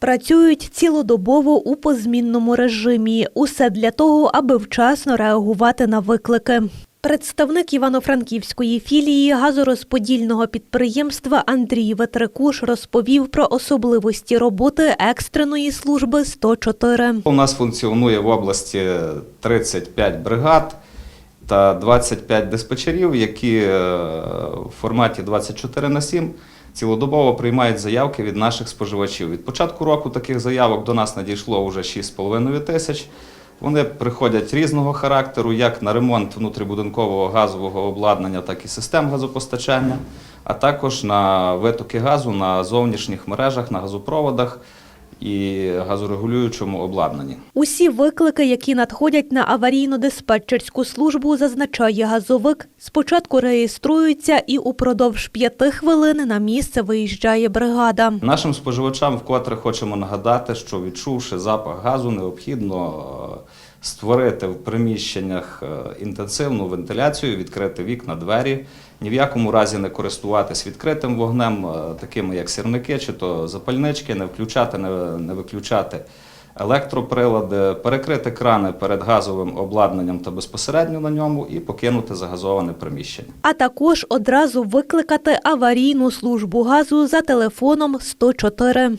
Працюють цілодобово у позмінному режимі. Усе для того, аби вчасно реагувати на виклики. Представник Івано-Франківської філії газорозподільного підприємства Андрій Ветрикуш розповів про особливості роботи екстреної служби 104. У нас функціонує в області 35 бригад та 25 диспетчерів, які е, в форматі 24 на 7 цілодобово приймають заявки від наших споживачів. Від початку року таких заявок до нас надійшло вже 6,5 тисяч. Вони приходять різного характеру, як на ремонт внутрібудинкового газового обладнання, так і систем газопостачання, а також на витоки газу на зовнішніх мережах, на газопроводах і газорегулюючому обладнанні. Усі виклики, які надходять на аварійно-диспетчерську службу, зазначає газовик, спочатку реєструються і упродовж п'яти хвилин на місце виїжджає бригада. Нашим споживачам вкотре хочемо нагадати, що відчувши запах газу, необхідно створити в приміщеннях е, інтенсивну вентиляцію, відкрити вікна, двері. Ні в якому разі не користуватись відкритим вогнем, е, такими як сірники чи то запальнички, не включати, не, виключати електроприлади, перекрити крани перед газовим обладнанням та безпосередньо на ньому і покинути загазоване приміщення. А також одразу викликати аварійну службу газу за телефоном 104.